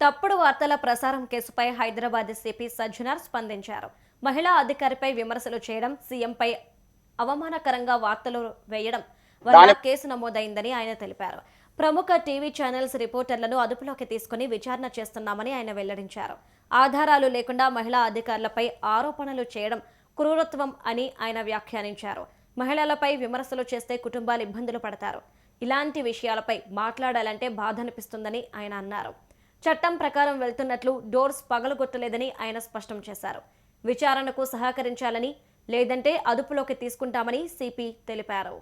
తప్పుడు వార్తల ప్రసారం కేసుపై హైదరాబాద్ సిపి సజ్జనార్ స్పందించారు. మహిళా అధికారిపై విమర్శలు చేయడం సీఎంపై అవమానకరంగా వార్తలు వేయడం వల్ల కేసు నమోదైందని ఆయన తెలిపారు. ప్రముఖ టీవీ ఛానల్స్ రిపోర్టర్లను అదుపులోకి తీసుకుని విచారణ చేస్తున్నామని ఆయన వెల్లడించారు. ఆధారాలు లేకుండా మహిళా అధికారులపై ఆరోపణలు చేయడం క్రూరత్వం అని ఆయన వ్యాఖ్యానించారు. మహిళలపై విమర్శలు చేస్తే కుటుంబాలు ఇబ్బందులు పడతారు. ఇలాంటి విషయాలపై మాట్లాడాలంటే బాధ అనిపిస్తుందని ఆయన అన్నారు. చట్టం ప్రకారం వెళ్తున్నట్లు డోర్స్ పగలగొట్టలేదని ఆయన స్పష్టం చేశారు. విచారణకు సహకరించాలని లేదంటే అదుపులోకి తీసుకుంటామని సిపి తెలిపారు.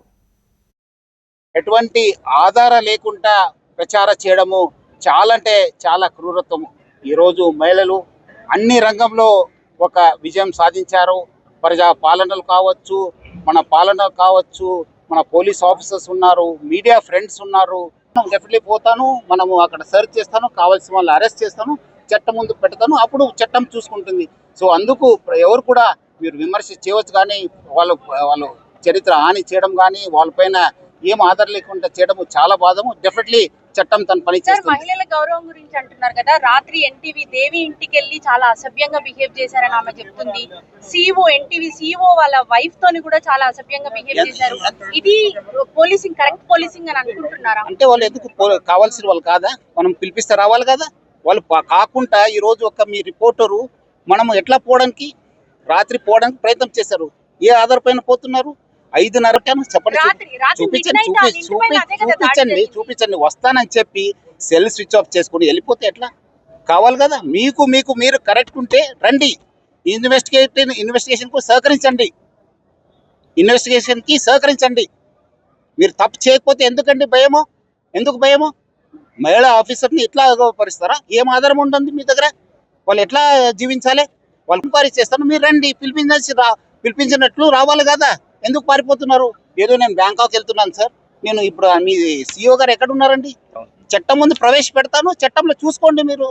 ఎటువంటి ఆధార లేకుండా ప్రచార చేయడము చాలా అంటే చాలా క్రూరత్వం. ఈరోజు మహిళలు అన్ని రంగంలో ఒక విజయం సాధించారు. ప్రజా పాలనలు కావచ్చు మన పాలన కావచ్చు మన పోలీస్ ఆఫీసర్స్ ఉన్నారు మీడియా ఫ్రెండ్స్ ఉన్నారు డెఫినెట్లీ పోతాను మనము అక్కడ సర్చ్ చేస్తాను కావాల్సిన వాళ్ళు అరెస్ట్ చేస్తాను చట్టం ముందు పెడతాను అప్పుడు చట్టం చూసుకుంటుంది. సో అందుకు ఎవరు కూడా మీరు విమర్శ చేయవచ్చు కానీ వాళ్ళు వాళ్ళు చరిత్ర హాని చేయడం కానీ వాళ్ళపైన ఏం ఆధారం లేకుండా చేయడం చాలా బాధము. డెఫినెట్లీ చట్టం తన పని మహిళల గౌరవం గురించి అంటున్నారు కదా. రాత్రి ఎన్టీవీ దేవి ఇంటికి వెళ్ళి చాలా అసభ్యంగా బిహేవ్ చేశారని ఆమె చెప్తుంది. సిఓ ఎన్టీవీ సిఓ వాళ్ళ వైఫ్ తోని కూడా చాలా అసభ్యంగా బిహేవ్ చేశారు. ఇది పోలీసింగ్ కరెక్ట్ పోలీసింగ్ అని అనుకుంటున్నారా? అంటే వాళ్ళు ఎందుకు కావాల్సిన వాళ్ళు కాదా? మనం పిలిపిస్తే రావాలి కదా? వాళ్ళు కాకుండా ఈ రోజు ఒక మీ రిపోర్టరు మనం ఎట్లా పోవడానికి రాత్రి పోవడానికి ప్రయత్నం చేశారు. ఏ ఆధార పైన పోతున్నారు? ఐదున్నర చెప్పండి. చూపించండి చూపించండి వస్తానని చెప్పి సెల్ స్విచ్ ఆఫ్ చేసుకుని వెళ్ళిపోతే ఎట్లా? కావాలి కదా. మీకు మీకు మీరు కరెక్ట్ ఉంటే రండి. ఇన్వెస్టిగేట్ ఇన్వెస్టిగేషన్కు సహకరించండి. ఇన్వెస్టిగేషన్కి సహకరించండి. మీరు తప్పు చేయకపోతే ఎందుకండి భయము? ఎందుకు భయము? మహిళా ఆఫీసర్ని ఎట్లా అగౌరవపరుస్తారా? ఏం ఆధారం ఉంటుంది మీ దగ్గర? వాళ్ళు ఎట్లా జీవించాలి? వాళ్ళు ఎంక్వైరీ చేస్తాను మీరు రండి. పిలిపించాల్సి రా పిలిపించినట్లు రావాలి కదా. ఎందుకు పారిపోతున్నారు? ఏదో నేను బ్యాంకాక్ వెళ్తున్నాను సార్. నేను ఇప్పుడు మీ సిఇఓ గారు ఎక్కడ ఉన్నారండి? చట్టం ముందు ప్రవేశపెడతాను చట్టంలో చూసుకోండి మీరు.